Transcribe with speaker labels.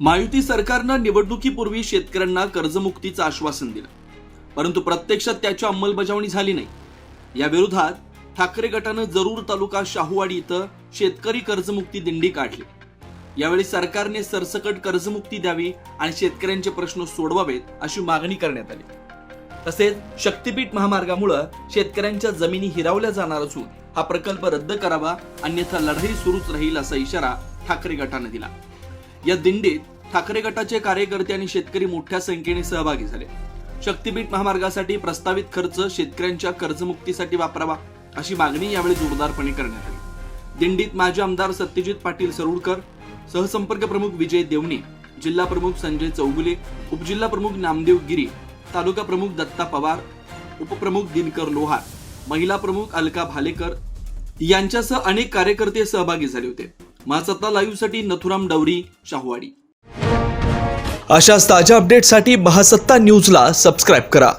Speaker 1: महायुती सरकारनं निवडणुकीपूर्वी शेतकऱ्यांना कर्जमुक्तीचं आश्वासन दिलं. परंतु प्रत्यक्षात त्याची अंमलबजावणी झाली नाही. या विरोधात ठाकरे गटानं जरूर तालुका शाहूवाडी इथं शेतकरी कर्जमुक्ती दिंडी काढली. यावेळी सरकारने सरसकट कर्जमुक्ती द्यावी आणि शेतकऱ्यांचे प्रश्न सोडवावेत अशी मागणी करण्यात आली. तसेच शक्तीपीठ महामार्गामुळं शेतकऱ्यांच्या जमिनी हिरावल्या जाणार असून हा प्रकल्प रद्द करावा अन्यथा लढाई सुरूच राहील असा इशारा ठाकरे गटानं दिला. या दिंडीत ठाकरे गटाचे कार्यकर्ते आणि शेतकरी मोठ्या संख्येने सहभागी झाले. शक्तीपीठ महामार्गासाठी प्रस्तावित खर्च शेतकऱ्यांच्या कर्जमुक्तीसाठी वापरावा अशी मागणी यावेळी जोरदारपणे करण्यात आली. दिंडीत माजी आमदार सत्यजित पाटील सरुडकर सहसंपर्क प्रमुख विजय देवणे जिल्हा प्रमुख संजय चौगुले उपजिल्हा प्रमुख नामदेव गिरी तालुका प्रमुख दत्ता पवार उपप्रमुख दिनकर लोहार महिला प्रमुख अलका भालेकर यांच्यासह अनेक कार्यकर्ते सहभागी झाले होते. महासत्ता लाईव्हसाठी नथुराम डवरी शाहूवाडी. अशाच ताज्या अपडेटसाठी महासत्ता न्यूजला सबस्क्राईब करा.